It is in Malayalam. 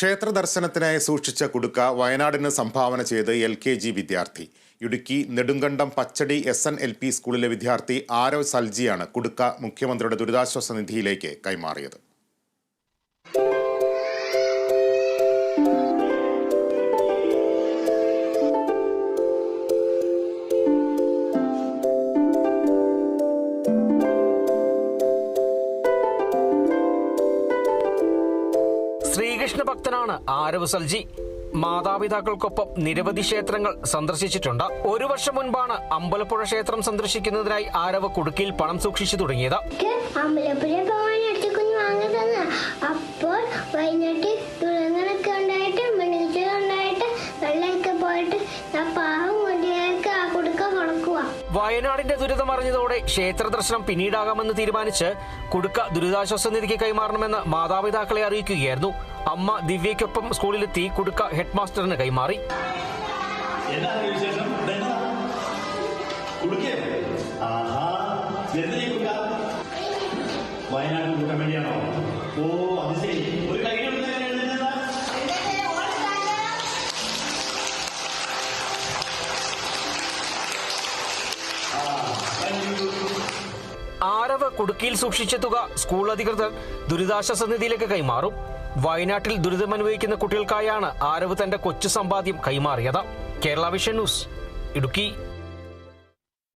ക്ഷേത്ര ദർശനത്തിനായി സൂക്ഷിച്ച കുടുക്ക വയനാടിന് സംഭാവന ചെയ്ത് എൽ കെ ജി വിദ്യാർത്ഥി. Idukki Nedumkandam Pachadi S N L P സ്കൂളിലെ വിദ്യാർത്ഥി ആരവ് സൽജിയാണ് കുടുക്ക മുഖ്യമന്ത്രിയുടെ ദുരിതാശ്വാസ നിധിയിലേക്ക് കൈമാറിയത്. ശ്രീകൃഷ്ണ ഭക്തനാണ് ആരവ് സൽജി. മാതാപിതാക്കൾക്കൊപ്പം നിരവധി ക്ഷേത്രങ്ങൾ സന്ദർശിച്ചിട്ടുണ്ട്. ഒരു വർഷം മുൻപാണ് അമ്പലപ്പുഴ ക്ഷേത്രം സന്ദർശിക്കുന്നതിനായി ആരവ് കുടുക്കിയിൽ പണം സൂക്ഷിച്ചു തുടങ്ങിയത്. എനിക്ക് അമ്പലപ്പുഴ പോകാൻ അടുത്തുകുഞ്ഞ് വാങ്ങി തന്ന അപ്പോൾ വൈകിട്ട് ദുരങ്ങളൊക്കെ ഉണ്ടായിട്ട് മണ്ണിൽ ഉണ്ടായിട്ട് വെള്ളമൊക്കെ പോയിട്ട് ഞാൻ പാവം ആ കുടുക്ക കൊടുക്കുക വയനാടിന്റെ ദുരിതം അറിഞ്ഞതോടെ ക്ഷേത്ര ദർശനം പിന്നീടാകാമെന്ന് തീരുമാനിച്ച് കുടുക്ക ദുരിതാശ്വാസ നിധിക്ക് കൈമാറണമെന്ന് മാതാപിതാക്കളെ അറിയിക്കുകയായിരുന്നു. അമ്മ ദിവ്യയ്ക്കൊപ്പം സ്കൂളിലെത്തി കുടുക്ക ഹെഡ് മാസ്റ്ററിന് കൈമാറി? വയനാട് കൂട്ടാൻ വേണ്ടിയാണോ? ഓ അത് ശരി. ഒരു കൈ. ആരവ് കുടുക്കിയിൽ സൂക്ഷിച്ച തുക സ്കൂൾ അധികൃതർ ദുരിതാശ്വാസ നിധിയിലേക്ക് കൈമാറും. വയനാട്ടിൽ ദുരിതമനുഭവിക്കുന്ന കുട്ടികൾക്കായാണ് ആരവ് തന്റെ കൊച്ചു സമ്പാദ്യം കൈമാറിയത്. Kerala vision news Idukki.